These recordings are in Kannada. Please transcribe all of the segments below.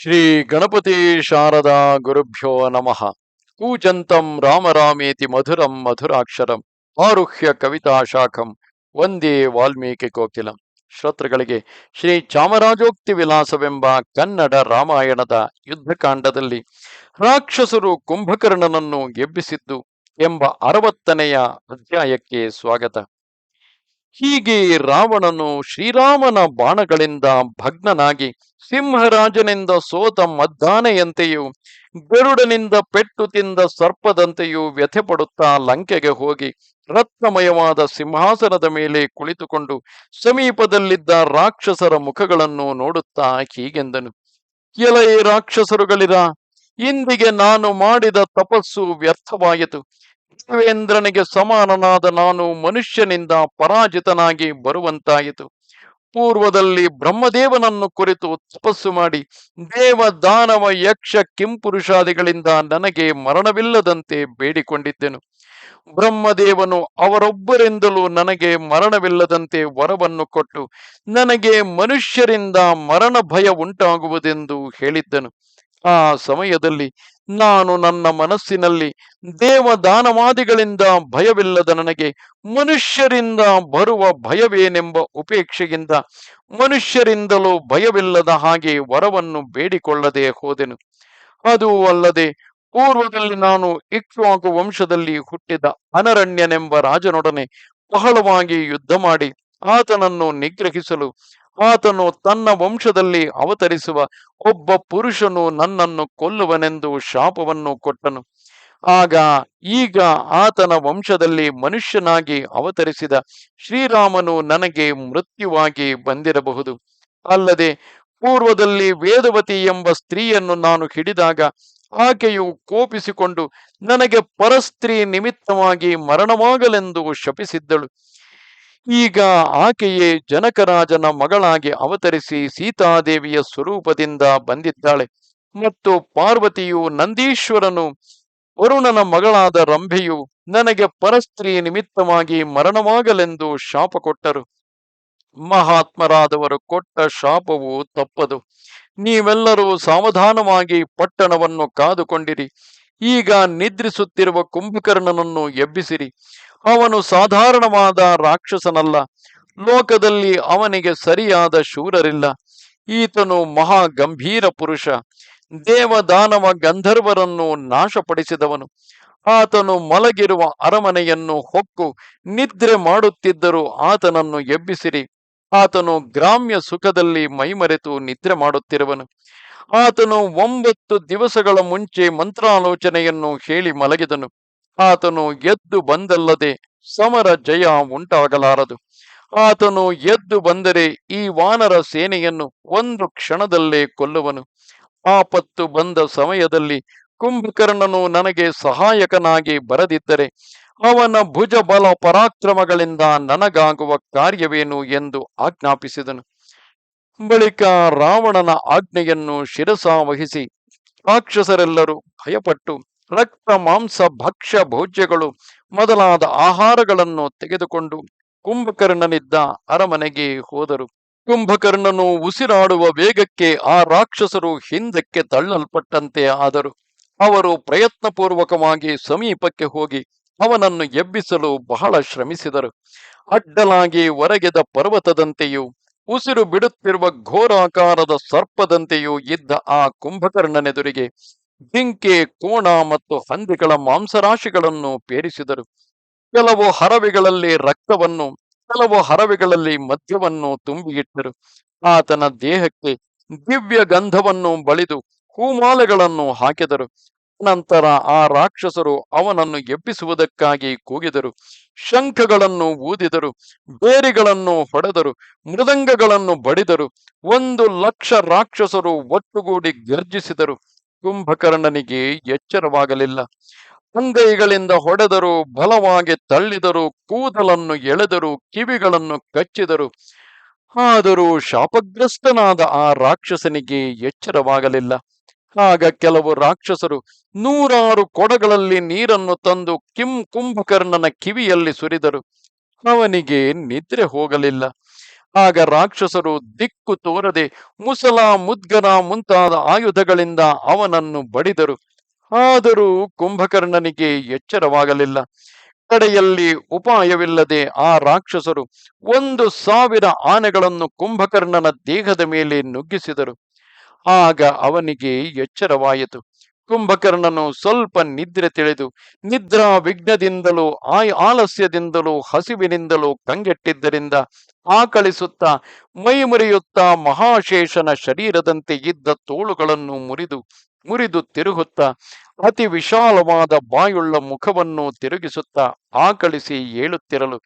ಶ್ರೀ ಗಣಪತಿ ಶಾರದಾ ಗುರುಭ್ಯೋ ನಮಃ. ಕೂಜಂತಂ ರಾಮರಾಮೇತಿ ಮಧುರಂ ಮಧುರಾಕ್ಷರಂ ಆರುಹ್ಯ ಕವಿತಾ ಶಾಖಂ ಒಂದೇ ವಾಲ್ಮೀಕಿ ಕೋಕಿಲಂ. ಶ್ರೋತೃಗಳಿಗೆ ಶ್ರೀ ಚಾಮರಾಜೋಕ್ತಿ ವಿಲಾಸವೆಂಬ ಕನ್ನಡ ರಾಮಾಯಣದ ಯುದ್ಧಕಾಂಡದಲ್ಲಿ ರಾಕ್ಷಸರು ಕುಂಭಕರ್ಣನನ್ನು ಎಬ್ಬಿಸಿದ್ದು ಎಂಬ ಅರವತ್ತನೆಯ ಅಧ್ಯಾಯಕ್ಕೆ ಸ್ವಾಗತ. ಹೀಗೆ ರಾವಣನು ಶ್ರೀರಾಮನ ಬಾಣಗಳಿಂದ ಭಗ್ನನಾಗಿ ಸಿಂಹರಾಜನಿಂದ ಸೋತ ಮದ್ದಾನೆಯಂತೆಯೂ ಗರುಡನಿಂದ ಪೆಟ್ಟು ತಿಂದ ಸರ್ಪದಂತೆಯೂ ವ್ಯಥೆಪಡುತ್ತಾ ಲಂಕೆಗೆ ಹೋಗಿ ರತ್ನಮಯವಾದ ಸಿಂಹಾಸನದ ಮೇಲೆ ಕುಳಿತುಕೊಂಡು ಸಮೀಪದಲ್ಲಿದ್ದ ರಾಕ್ಷಸರ ಮುಖಗಳನ್ನು ನೋಡುತ್ತಾ ಹೀಗೆಂದನು, ಎಲೈ ರಾಕ್ಷಸರುಗಳಿರ, ಇಂದಿಗೆ ನಾನು ಮಾಡಿದ ತಪಸ್ಸು ವ್ಯರ್ಥವಾಯಿತು. ದೇವೇಂದ್ರನಿಗೆ ಸಮಾನನಾದ ನಾನು ಮನುಷ್ಯನಿಂದ ಪರಾಜಿತನಾಗಿ ಬರುವಂತಾಯಿತು. ಪೂರ್ವದಲ್ಲಿ ಬ್ರಹ್ಮದೇವನನ್ನು ಕುರಿತು ತಪಸ್ಸು ಮಾಡಿ ದೇವ ದಾನವ ಯಕ್ಷ ಕಿಂಪುರುಷಾದಿಗಳಿಂದ ನನಗೆ ಮರಣವಿಲ್ಲದಂತೆ ಬೇಡಿಕೊಂಡಿದ್ದೆನು. ಬ್ರಹ್ಮದೇವನು ಅವರೊಬ್ಬರಿಂದಲೂ ನನಗೆ ಮರಣವಿಲ್ಲದಂತೆ ವರವನ್ನು ಕೊಟ್ಟು, ನನಗೆ ಮನುಷ್ಯರಿಂದ ಮರಣ ಭಯ ಉಂಟಾಗುವುದೆಂದು ಹೇಳಿದ್ದನು. ಆ ಸಮಯದಲ್ಲಿ ನಾನು ನನ್ನ ಮನಸ್ಸಿನಲ್ಲಿ ದೇವದಾನವಾದಿಗಳಿಂದ ಭಯವಿಲ್ಲದ ನನಗೆ ಮನುಷ್ಯರಿಂದ ಬರುವ ಭಯವೇನೆಂಬ ಉಪೇಕ್ಷೆಯಿಂದ ಮನುಷ್ಯರಿಂದಲೂ ಭಯವಿಲ್ಲದ ಹಾಗೆ ವರವನ್ನು ಬೇಡಿಕೊಳ್ಳದೆ ಹೋದೆನು. ಅದು ಅಲ್ಲದೆ ಪೂರ್ವದಲ್ಲಿ ನಾನು ಇಕ್ಷ್ವಾಕು ವಂಶದಲ್ಲಿ ಹುಟ್ಟಿದ ಅನರಣ್ಯನೆಂಬ ರಾಜನೊಡನೆ ಬಹಳವಾಗಿ ಯುದ್ಧ ಮಾಡಿ ಆತನನ್ನು ನಿಗ್ರಹಿಸಲು ಆತನು ತನ್ನ ವಂಶದಲ್ಲಿ ಅವತರಿಸುವ ಒಬ್ಬ ಪುರುಷನು ನನ್ನನ್ನು ಕೊಲ್ಲುವನೆಂದು ಶಾಪವನ್ನು ಕೊಟ್ಟನು. ಆಗ ಈಗ ಆತನ ವಂಶದಲ್ಲಿ ಮನುಷ್ಯನಾಗಿ ಅವತರಿಸಿದ ಶ್ರೀರಾಮನು ನನಗೆ ಮೃತ್ಯುವಾಗಿ ಬಂದಿರಬಹುದು. ಅಲ್ಲದೆ ಪೂರ್ವದಲ್ಲಿ ವೇದವತಿ ಎಂಬ ಸ್ತ್ರೀಯನ್ನು ನಾನು ಹಿಡಿದಾಗ ಆಕೆಯು ಕೋಪಿಸಿಕೊಂಡು ನನಗೆ ಪರಸ್ತ್ರೀ ನಿಮಿತ್ತವಾಗಿ ಮರಣವಾಗಲೆಂದು ಶಪಿಸಿದ್ದಳು. ಈಗ ಆಕೆಯೇ ಜನಕರಾಜನ ಮಗಳಾಗಿ ಅವತರಿಸಿ ಸೀತಾದೇವಿಯ ಸ್ವರೂಪದಿಂದ ಬಂದಿದ್ದಾಳೆ. ಮತ್ತು ಪಾರ್ವತಿಯು ನಂದೀಶ್ವರನು, ವರುಣನ ಮಗಳಾದ ರಂಭೆಯು ನನಗೆ ಪರಸ್ತ್ರೀ ನಿಮಿತ್ತವಾಗಿ ಮರಣವಾಗಲೆಂದು ಶಾಪ ಕೊಟ್ಟರು. ಮಹಾತ್ಮರಾದವರು ಕೊಟ್ಟ ಶಾಪವು ತಪ್ಪದು. ನೀವೆಲ್ಲರೂ ಸಾವಧಾನವಾಗಿ ಪಟ್ಟಣವನ್ನು ಕಾದುಕೊಂಡಿರಿ. ಈಗ ನಿದ್ರಿಸುತ್ತಿರುವ ಕುಂಭಕರ್ಣನನ್ನು ಎಬ್ಬಿಸಿರಿ. ಅವನು ಸಾಧಾರಣವಾದ ರಾಕ್ಷಸನಲ್ಲ. ಲೋಕದಲ್ಲಿ ಅವನಿಗೆ ಸರಿಯಾದ ಶೂರರಿಲ್ಲ. ಈತನು ಮಹಾ ಗಂಭೀರ ಪುರುಷ. ದೇವದಾನವ ಗಂಧರ್ವರನ್ನು ನಾಶಪಡಿಸಿದವನು. ಆತನು ಮಲಗಿರುವ ಅರಮನೆಯನ್ನು ಹೊಕ್ಕು, ನಿದ್ರೆ ಮಾಡುತ್ತಿದ್ದರೂ ಆತನನ್ನು ಎಬ್ಬಿಸಿರಿ. ಆತನು ಗ್ರಾಮ್ಯ ಸುಖದಲ್ಲಿ ಮೈಮರೆತು ನಿದ್ರೆ ಮಾಡುತ್ತಿರುವನು. ಆತನು ಒಂಬತ್ತು ದಿವಸಗಳ ಮುಂಚೆ ಮಂತ್ರಾಲೋಚನೆಯನ್ನು ಹೇಳಿ ಮಲಗಿದನು. ಆತನು ಎದ್ದು ಬಂದಲ್ಲದೆ ಸಮರ ಜಯ ಉಂಟಾಗಲಾರದು. ಆತನು ಎದ್ದು ಬಂದರೆ ಈ ವಾನರ ಸೇನೆಯನ್ನು ಒಂದು ಕ್ಷಣದಲ್ಲೇ ಕೊಲ್ಲುವನು. ಆಪತ್ತು ಬಂದ ಸಮಯದಲ್ಲಿ ಕುಂಭಕರ್ಣನು ನನಗೆ ಸಹಾಯಕನಾಗಿ ಬರದಿದ್ದರೆ ಅವನ ಭುಜ ಬಲ ಪರಾಕ್ರಮಗಳಿಂದ ನನಗಾಗುವ ಕಾರ್ಯವೇನು ಎಂದು ಆಜ್ಞಾಪಿಸಿದನು. ಬಳಿಕ ರಾವಣನ ಆಜ್ಞೆಯನ್ನು ಶಿರಸಾವಹಿಸಿ ರಾಕ್ಷಸರೆಲ್ಲರೂ ಭಯಪಟ್ಟು ರಕ್ತ ಮಾಂಸ ಭಕ್ಷ್ಯ, ಭೋಜ್ಯಗಳು ಮೊದಲಾದ ಆಹಾರಗಳನ್ನು ತೆಗೆದುಕೊಂಡು ಕುಂಭಕರ್ಣನಿದ್ದ ಅರಮನೆಗೆ ಹೋದರು. ಕುಂಭಕರ್ಣನು ಉಸಿರಾಡುವ ವೇಗಕ್ಕೆ ಆ ರಾಕ್ಷಸರು ಹಿಂದಕ್ಕೆ ತಳ್ಳಲ್ಪಟ್ಟಂತೆ ಆದರು. ಅವರು ಪ್ರಯತ್ನಪೂರ್ವಕವಾಗಿ ಸಮೀಪಕ್ಕೆ ಹೋಗಿ ಅವನನ್ನು ಎಬ್ಬಿಸಲು ಬಹಳ ಶ್ರಮಿಸಿದರು. ಅಡ್ಡಲಾಗಿ ಹೊರಗೆದ ಪರ್ವತದಂತೆಯೂ, ಉಸಿರು ಬಿಡುತ್ತಿರುವ ಘೋರಾಕಾರದ ಸರ್ಪದಂತೆಯೂ ಇದ್ದ ಆ ಕುಂಭಕರ್ಣನೆದುರಿಗೆ ಜಿಂಕೆ, ಕೋಣ ಮತ್ತು ಹಂದಿಗಳ ಮಾಂಸರಾಶಿಗಳನ್ನು ಪೇರಿಸಿದರು. ಕೆಲವು ಹರವೆಗಳಲ್ಲಿ ರಕ್ತವನ್ನು, ಕೆಲವು ಹರವೆಗಳಲ್ಲಿ ಮದ್ಯವನ್ನು ತುಂಬಿಯಿಟ್ಟರು ಆತನ ದೇಹಕ್ಕೆ ದಿವ್ಯ ಗಂಧವನ್ನು ಬಳಿದು ಹೂಮಾಲೆಗಳನ್ನು ಹಾಕಿದರು. ನಂತರ ಆ ರಾಕ್ಷಸರು ಅವನನ್ನು ಎಬ್ಬಿಸುವುದಕ್ಕಾಗಿ ಕೂಗಿದರು. ಶಂಖಗಳನ್ನು ಊದಿದರು, ಬೇರಿಗಳನ್ನು ಹೊಡೆದರು, ಮೃದಂಗಗಳನ್ನು ಬಡಿದರು. ಒಂದು ಲಕ್ಷ ರಾಕ್ಷಸರು ಒಟ್ಟುಗೂಡಿ ಗರ್ಜಿಸಿದರು. ಕುಂಭಕರ್ಣನಿಗೆ ಎಚ್ಚರವಾಗಲಿಲ್ಲ. ಅಂಗೈಗಳಿಂದ ಹೊಡೆದರು, ಬಲವಾಗಿ ತಳ್ಳಿದರು, ಕೂದಲನ್ನು ಎಳೆದರು, ಕಿವಿಗಳನ್ನು ಕಚ್ಚಿದರು, ಆದರೂ ಶಾಪಗ್ರಸ್ತನಾದ ಆ ರಾಕ್ಷಸನಿಗೆ ಎಚ್ಚರವಾಗಲಿಲ್ಲ. ಆಗ ಕೆಲವು ರಾಕ್ಷಸರು ನೂರಾರು ಕೊಡಗಳಲ್ಲಿ ನೀರನ್ನು ತಂದು ಕಿಂ ಕುಂಭಕರ್ಣನ ಕಿವಿಯಲ್ಲಿ ಸುರಿದರು. ಅವನಿಗೆ ನಿದ್ರೆ ಹೋಗಲಿಲ್ಲ. ಆಗ ರಾಕ್ಷಸರು ದಿಕ್ಕು ತೋರದೆ ಮುಸಲ ಮುದ್ಗರ ಮುಂತಾದ ಆಯುಧಗಳಿಂದ ಅವನನ್ನು ಬಡಿದರು. ಆದರೂ ಕುಂಭಕರ್ಣನಿಗೆ ಎಚ್ಚರವಾಗಲಿಲ್ಲ. ಕಡೆಯಲ್ಲಿ ಉಪಾಯವಿಲ್ಲದೆ ಆ ರಾಕ್ಷಸರು ಒಂದು ಸಾವಿರ ಆನೆಗಳನ್ನು ಕುಂಭಕರ್ಣನ ದೇಹದ ಮೇಲೆ ನುಗ್ಗಿಸಿದರು. ಆಗ ಅವನಿಗೆ ಎಚ್ಚರವಾಯಿತು. ಕುಂಭಕರ್ಣನು ಸ್ವಲ್ಪ ನಿದ್ರೆ ತಿಳಿದು ನಿದ್ರಾ ವಿಘ್ನದಿಂದಲೂ ಆಯ್ ಆಲಸ್ಯದಿಂದಲೂ ಹಸಿವಿನಿಂದಲೂ ಕಂಗೆಟ್ಟಿದ್ದರಿಂದ ಆಕಳಿಸುತ್ತಾ ಮೈ ಮುರಿಯುತ್ತಾ ಮಹಾಶೇಷನ ಶರೀರದಂತೆ ಇದ್ದ ತೋಳುಗಳನ್ನು ಮುರಿದು ಮುರಿದು ತಿರುಗುತ್ತಾ ಅತಿ ವಿಶಾಲವಾದ ಬಾಯುಳ್ಳ ಮುಖವನ್ನು ತಿರುಗಿಸುತ್ತಾ ಆಕಳಿಸಿ ಏಳುತ್ತಿರಲು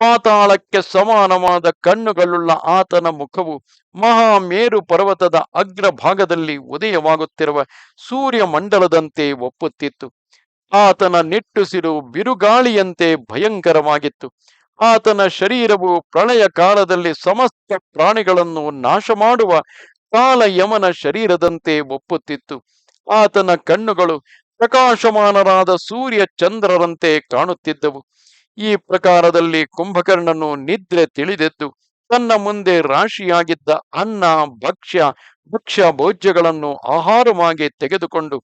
ಪಾತಾಳಕ್ಕೆ ಸಮಾನವಾದ ಕಣ್ಣುಗಳುಳ್ಳ ಆತನ ಮುಖವು ಮಹಾಮೇರು ಪರ್ವತದ ಅಗ್ರಭಾಗದಲ್ಲಿ ಉದಯವಾಗುತ್ತಿರುವ ಸೂರ್ಯ ಮಂಡಲದಂತೆ ಒಪ್ಪುತ್ತಿತ್ತು. ಆತನ ನಿಟ್ಟುಸಿರು ಬಿರುಗಾಳಿಯಂತೆ ಭಯಂಕರವಾಗಿತ್ತು. ಆತನ ಶರೀರವು ಪ್ರಳಯ ಕಾಲದಲ್ಲಿ ಸಮಸ್ತ ಪ್ರಾಣಿಗಳನ್ನು ನಾಶ ಮಾಡುವ ಕಾಲ ಯಮನ ಶರೀರದಂತೆ ಒಪ್ಪುತ್ತಿತ್ತು. ಆತನ ಕಣ್ಣುಗಳು ಪ್ರಕಾಶಮಾನರಾದ ಸೂರ್ಯ ಚಂದ್ರರಂತೆ ಕಾಣುತ್ತಿದ್ದವು. ಈ ಪ್ರಕಾರದಲ್ಲಿ ಕುಂಭಕರ್ಣನು ನಿದ್ರೆ ತಿಳಿದೆದ್ದು ತನ್ನ ಮುಂದೆ ರಾಶಿಯಾಗಿದ್ದ ಅನ್ನ, ಭಕ್ಷ್ಯ ಭಕ್ಷ್ಯ ಭೋಜ್ಯಗಳನ್ನು ಆಹಾರವಾಗಿ ತೆಗೆದುಕೊಂಡು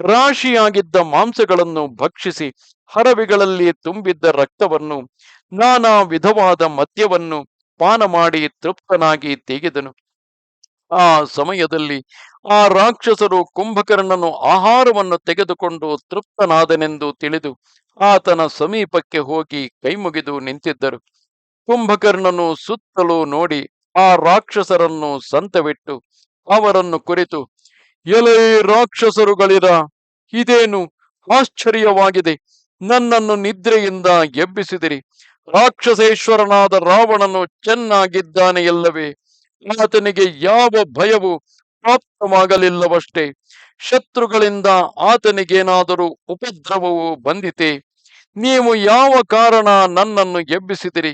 ರಾಶಿಯಾಗಿದ್ದ ಮಾಂಸಗಳನ್ನು ಭಕ್ಷಿಸಿ ಹರವಿಗಳಲ್ಲಿ ತುಂಬಿದ್ದ ರಕ್ತವನ್ನು, ನಾನಾ ವಿಧವಾದ ಮದ್ಯವನ್ನು ಪಾನ ಮಾಡಿ ತೃಪ್ತನಾಗಿ ತೆಗೆದನು. ಆ ಸಮಯದಲ್ಲಿ ಆ ರಾಕ್ಷಸರು ಕುಂಭಕರ್ಣನು ಆಹಾರವನ್ನು ತೆಗೆದುಕೊಂಡು ತೃಪ್ತನಾದನೆಂದು ತಿಳಿದು ಆತನ ಸಮೀಪಕ್ಕೆ ಹೋಗಿ ಕೈಮುಗಿದು ನಿಂತಿದ್ದರು. ಕುಂಭಕರ್ಣನು ಸುತ್ತಲೂ ನೋಡಿ ಆ ರಾಕ್ಷಸರನ್ನು ಸಂತವಿಟ್ಟು ಅವರನ್ನು ಕುರಿತು, ಎಲೆ ರಾಕ್ಷಸರುಗಳಿರ ಇದೇನು ಆಶ್ಚರ್ಯವಾಗಿದೆ? ನನ್ನನ್ನು ನಿದ್ರೆಯಿಂದ ಎಬ್ಬಿಸಿದಿರಿ. ರಾಕ್ಷಸೇಶ್ವರನಾದ ರಾವಣನು ಚೆನ್ನಾಗಿದ್ದಾನೆ ಎಲ್ಲವೇ ಆತನಿಗೆ ಯಾವ ಭಯವು ಪ್ರಾಪ್ತವಾಗಲಿಲ್ಲವಷ್ಟೇ. ಶತ್ರುಗಳಿಂದ ಆತನಿಗೇನಾದರೂ ಉಪದ್ರವವು ಬಂದಿತೆ, ನೀವು ಯಾವ ಕಾರಣ ನನ್ನನ್ನು ಎಬ್ಬಿಸಿದಿರಿ?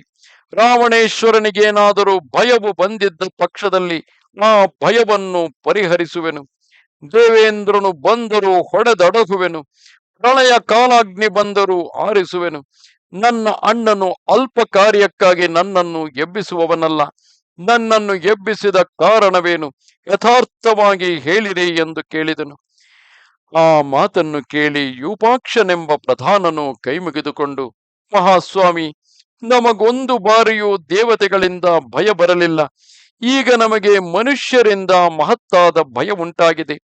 ರಾವಣೇಶ್ವರನಿಗೇನಾದರೂ ಭಯವು ಬಂದಿದ್ದ ಪಕ್ಷದಲ್ಲಿ ಆ ಭಯವನ್ನು ಪರಿಹರಿಸುವೆನು. ದೇವೇಂದ್ರನು ಬಂದರೂ ಹೊಡೆದಡಗುವೆನು. ಪ್ರಳಯ ಕಾಲಾಗ್ನಿ ಬಂದರೂ ಆರಿಸುವೆನು. ನನ್ನ ಅಣ್ಣನು ಅಲ್ಪ ಕಾರ್ಯಕ್ಕಾಗಿ ನನ್ನನ್ನು ಎಬ್ಬಿಸುವವನಲ್ಲ. ನನ್ನನ್ನು ಎಬ್ಬಿಸಿದ ಕಾರಣವೇನು? ಯಥಾರ್ಥವಾಗಿ ಹೇಳಿರಿ ಎಂದು ಕೇಳಿದನು. ಆ ಮಾತನ್ನು ಕೇಳಿ ಯೂಪಾಕ್ಷನೆಂಬ ಪ್ರಧಾನನು ಕೈಮುಗಿದುಕೊಂಡು, ಮಹಾಸ್ವಾಮಿ, ನಮಗೊಂದು ಬಾರಿಯೂ ದೇವತೆಗಳಿಂದ ಭಯ ಬರಲಿಲ್ಲ. ಈಗ ನಮಗೆ ಮನುಷ್ಯರಿಂದ ಮಹತ್ತಾದ ಭಯ ಉಂಟಾಗಿದೆ.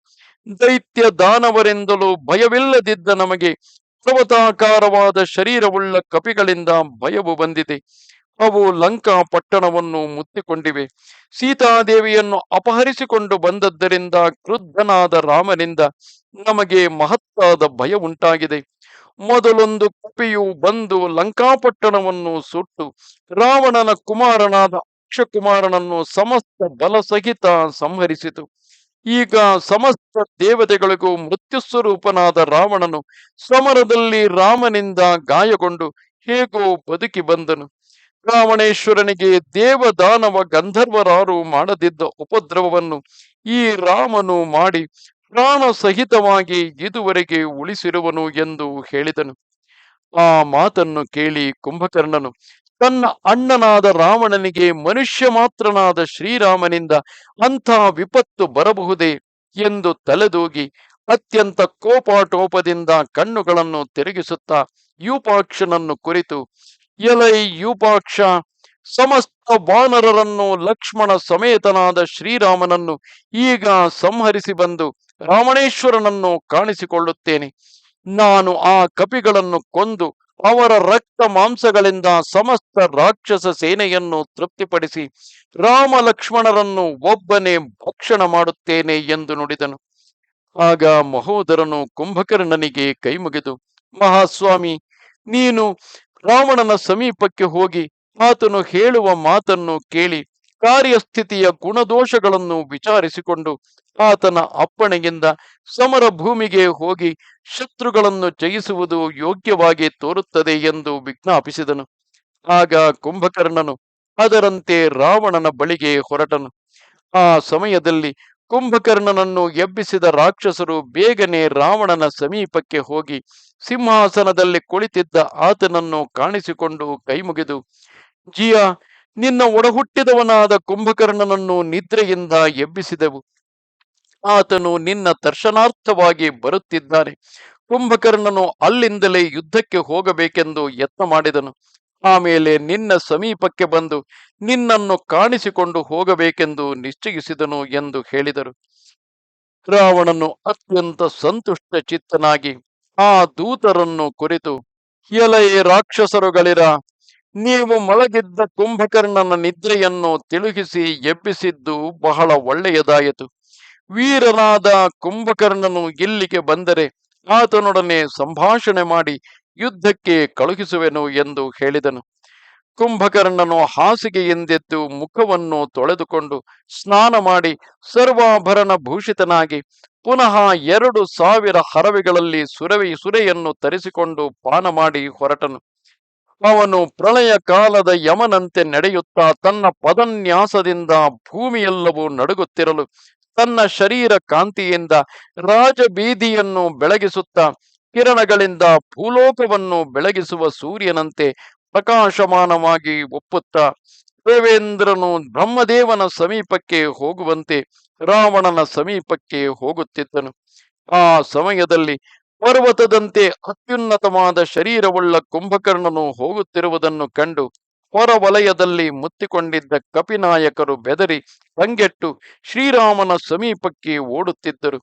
ದೈತ್ಯ ದಾನವರಿಂದಲೂ ಭಯವಿಲ್ಲದಿದ್ದ ನಮಗೆ ಪರ್ವತಾಕಾರವಾದ ಶರೀರವುಳ್ಳ ಕಪಿಗಳಿಂದ ಭಯವು ಬಂದಿದೆ. ಅವು ಲಂಕಾ ಪಟ್ಟಣವನ್ನು ಮುತ್ತಿಕೊಂಡಿವೆ. ಸೀತಾದೇವಿಯನ್ನು ಅಪಹರಿಸಿಕೊಂಡು ಬಂದದ್ದರಿಂದ ಕ್ರುದ್ಧನಾದ ರಾಮನಿಂದ ನಮಗೆ ಮಹತ್ತಾದ ಭಯ ಉಂಟಾಗಿದೆ. ಮೊದಲೊಂದು ಕುಪಿಯು ಬಂದು ಲಂಕಾಪಟ್ಟಣವನ್ನು ಸುಟ್ಟು ರಾವಣನ ಕುಮಾರನಾದ ಅಕ್ಷಕುಮಾರನನ್ನು ಸಮಸ್ತ ಬಲಸಹಿತ ಸಂಹರಿಸಿತು. ಈಗ ಸಮಸ್ತ ದೇವತೆಗಳಿಗೂ ಮೃತ್ಯು ಸ್ವರೂಪನಾದ ರಾವಣನು ಸಮರದಲ್ಲಿ ರಾಮನಿಂದ ಗಾಯಗೊಂಡು ಹೇಗೋ ಬದುಕಿ ಬಂದನು. ರಾವಣೇಶ್ವರನಿಗೆ ದೇವದಾನವ ಗಂಧರ್ವರಾರು ಮಾಡದಿದ್ದ ಉಪದ್ರವವನ್ನು ಈ ರಾಮನು ಮಾಡಿ ಪ್ರಾಣ ಸಹಿತವಾಗಿ ಇದುವರೆಗೆ ಉಳಿಸಿರುವನು ಎಂದು ಹೇಳಿದನು. ಆ ಮಾತನ್ನು ಕೇಳಿ ಕುಂಭಕರ್ಣನು, ತನ್ನ ಅಣ್ಣನಾದ ರಾವಣನಿಗೆ ಮನುಷ್ಯ ಮಾತ್ರನಾದ ಶ್ರೀರಾಮನಿಂದ ಅಂಥ ವಿಪತ್ತು ಬರಬಹುದೇ? ಎಂದು ತಲೆದೂಗಿ ಅತ್ಯಂತ ಕೋಪಾಟೋಪದಿಂದ ಕಣ್ಣುಗಳನ್ನು ತಿರುಗಿಸುತ್ತಾ ಯೂಪಾಕ್ಷನನ್ನು ಕುರಿತು ಎಲೈ ಯೂಪಾಕ್ಷ. ಸಮಸ್ತ ವಾನರರನ್ನು ಲಕ್ಷ್ಮಣ ಸಮೇತನಾದ ಶ್ರೀರಾಮನನ್ನು ಈಗ ಸಂಹರಿಸಿ ಬಂದು ರಾಮಣೇಶ್ವರನನ್ನು ಕಾಣಿಸಿಕೊಳ್ಳುತ್ತೇನೆ. ನಾನು ಆ ಕಪಿಗಳನ್ನು ಕೊಂದು ಅವರ ರಕ್ತ ಮಾಂಸಗಳಿಂದ ಸಮಸ್ತ ರಾಕ್ಷಸ ಸೇನೆಯನ್ನು ತೃಪ್ತಿಪಡಿಸಿ ರಾಮ ಲಕ್ಷ್ಮಣರನ್ನು ಒಬ್ಬನೇ ಭಕ್ಷಣ ಮಾಡುತ್ತೇನೆ ಎಂದು ನುಡಿದನು. ಆಗ ಮಹೋದರನು ಕುಂಭಕರ್ಣನಿಗೆ ಕೈಮುಗಿದು, ಮಹಾಸ್ವಾಮಿ, ನೀನು ರಾವಣನ ಸಮೀಪಕ್ಕೆ ಹೋಗಿ ಆತನು ಹೇಳುವ ಮಾತನ್ನು ಕೇಳಿ ಕಾರ್ಯಸ್ಥಿತಿಯ ಗುಣದೋಷಗಳನ್ನು ವಿಚಾರಿಸಿಕೊಂಡು ಆತನ ಅಪ್ಪಣೆಯಿಂದ ಸಮರ ಭೂಮಿಗೆ ಹೋಗಿ ಶತ್ರುಗಳನ್ನು ಜಯಿಸುವುದು ಯೋಗ್ಯವಾಗಿ ತೋರುತ್ತದೆ ಎಂದು ವಿಜ್ಞಾಪಿಸಿದನು. ಆಗ ಕುಂಭಕರ್ಣನು ಅದರಂತೆ ರಾವಣನ ಬಳಿಗೆ ಹೊರಟನು. ಆ ಸಮಯದಲ್ಲಿ ಕುಂಭಕರ್ಣನನ್ನು ಎಬ್ಬಿಸಿದ ರಾಕ್ಷಸರು ಬೇಗನೆ ರಾವಣನ ಸಮೀಪಕ್ಕೆ ಹೋಗಿ ಸಿಂಹಾಸನದಲ್ಲಿ ಕುಳಿತಿದ್ದ ಆತನನ್ನು ಕಾಣಿಸಿಕೊಂಡು ಕೈಮುಗಿದು, ಜಿಯ, ನಿನ್ನ ಒಡಹುಟ್ಟಿದವನಾದ ಕುಂಭಕರ್ಣನನ್ನು ನಿದ್ರೆಯಿಂದ ಎಬ್ಬಿಸಿದೆವು. ಆತನು ನಿನ್ನ ದರ್ಶನಾರ್ಥವಾಗಿ ಬರುತ್ತಿದ್ದಾನೆ. ಕುಂಭಕರ್ಣನು ಅಲ್ಲಿಂದಲೇ ಯುದ್ಧಕ್ಕೆ ಹೋಗಬೇಕೆಂದು ಯತ್ನ ಮಾಡಿದನು. ಆಮೇಲೆ ನಿನ್ನ ಸಮೀಪಕ್ಕೆ ಬಂದು ನಿನ್ನನ್ನು ಕಾಣಿಸಿಕೊಂಡು ಹೋಗಬೇಕೆಂದು ನಿಶ್ಚಯಿಸಿದನು ಎಂದು ಹೇಳಿದರು. ರಾವಣನು ಅತ್ಯಂತ ಸಂತುಷ್ಟ ಚಿತ್ತನಾಗಿ ಆ ದೂತರನ್ನು ಕುರಿತು, ಎಲೈ ರಾಕ್ಷಸರುಗಳಿರ, ನೀವು ಮಲಗಿದ್ದ ಕುಂಭಕರ್ಣನ ನಿದ್ರೆಯನ್ನು ತಿಳುಗಿಸಿ ಎಬ್ಬಿಸಿದ್ದು ಬಹಳ ಒಳ್ಳೆಯದಾಯಿತು. ವೀರನಾದ ಕುಂಭಕರ್ಣನು ಇಲ್ಲಿಗೆ ಬಂದರೆ ಆತನೊಡನೆ ಸಂಭಾಷಣೆ ಮಾಡಿ ಯುದ್ಧಕ್ಕೆ ಕಳುಹಿಸುವೆನು ಎಂದು ಹೇಳಿದನು. ಕುಂಭಕರ್ಣನು ಹಾಸಿಗೆಯಿಂದೆದ್ದು ಮುಖವನ್ನು ತೊಳೆದುಕೊಂಡು ಸ್ನಾನ ಮಾಡಿ ಸರ್ವಾಭರಣ ಭೂಷಿತನಾಗಿ ಪುನಃ ಎರಡು ಸಾವಿರ ಹರವೆಗಳಲ್ಲಿ ಸುರವಿ ಸುರೆಯನ್ನು ತರಿಸಿಕೊಂಡು ಪಾನ ಮಾಡಿ ಹೊರಟನು. ಅವನು ಪ್ರಳಯ ಕಾಲದ ಯಮನಂತೆ ನಡೆಯುತ್ತಾ ತನ್ನ ಪದನ್ಯಾಸದಿಂದ ಭೂಮಿಯೆಲ್ಲವೂ ನಡುಗುತ್ತಿರಲು ತನ್ನ ಶರೀರ ಕಾಂತಿಯಿಂದ ರಾಜಬೀದಿಯನ್ನು ಬೆಳಗಿಸುತ್ತಾ ಕಿರಣಗಳಿಂದ ಭೂಲೋಕವನ್ನು ಬೆಳಗಿಸುವ ಸೂರ್ಯನಂತೆ ಪ್ರಕಾಶಮಾನವಾಗಿ ಒಪ್ಪುತ್ತಾ ದೇವೇಂದ್ರನು ಬ್ರಹ್ಮದೇವನ ಸಮೀಪಕ್ಕೆ ಹೋಗುವಂತೆ ರಾವಣನ ಸಮೀಪಕ್ಕೆ ಹೋಗುತ್ತಿದ್ದನು. ಆ ಸಮಯದಲ್ಲಿ ಪರ್ವತದಂತೆ ಅತ್ಯುನ್ನತವಾದ ಶರೀರವುಳ್ಳ ಕುಂಭಕರ್ಣನು ಹೋಗುತ್ತಿರುವುದನ್ನು ಕಂಡು ಹೊರವಲಯದಲ್ಲಿ ಮುತ್ತಿಕೊಂಡಿದ್ದ ಕಪಿನಾಯಕರು ಬೆದರಿ ಕಂಗೆಟ್ಟು ಶ್ರೀರಾಮನ ಸಮೀಪಕ್ಕೆ ಓಡುತ್ತಿದ್ದರು.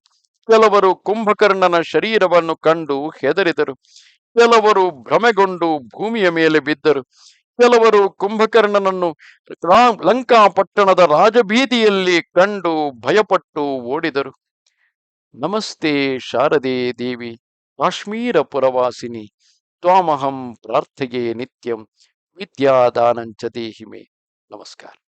ಕೆಲವರು ಕುಂಭಕರ್ಣನ ಶರೀರವನ್ನು ಕಂಡು ಹೆದರಿದರು. ಕೆಲವರು ಭ್ರಮೆಗೊಂಡು ಭೂಮಿಯ ಮೇಲೆ ಬಿದ್ದರು. ಕೆಲವರು ಕುಂಭಕರ್ಣನನ್ನು ಲಂಕಾ ಲಂಕಾಪಟ್ಟಣದ ರಾಜಬೀದಿಯಲ್ಲಿ ಕಂಡು ಭಯಪಟ್ಟು ಓಡಿದರು. ನಮಸ್ತೆ ಶಾರದೆ ದೇವಿ, ಕಾಶ್ಮೀರ ಪುರವಾಸಿನಿ, ತ್ವಾಮಹಂ ಪ್ರಾರ್ಥೆಯೇ ನಿತ್ಯಂ, ವಿದ್ಯಾದಾನಂಚ ದೇಹಿಮೆ. ನಮಸ್ಕಾರ.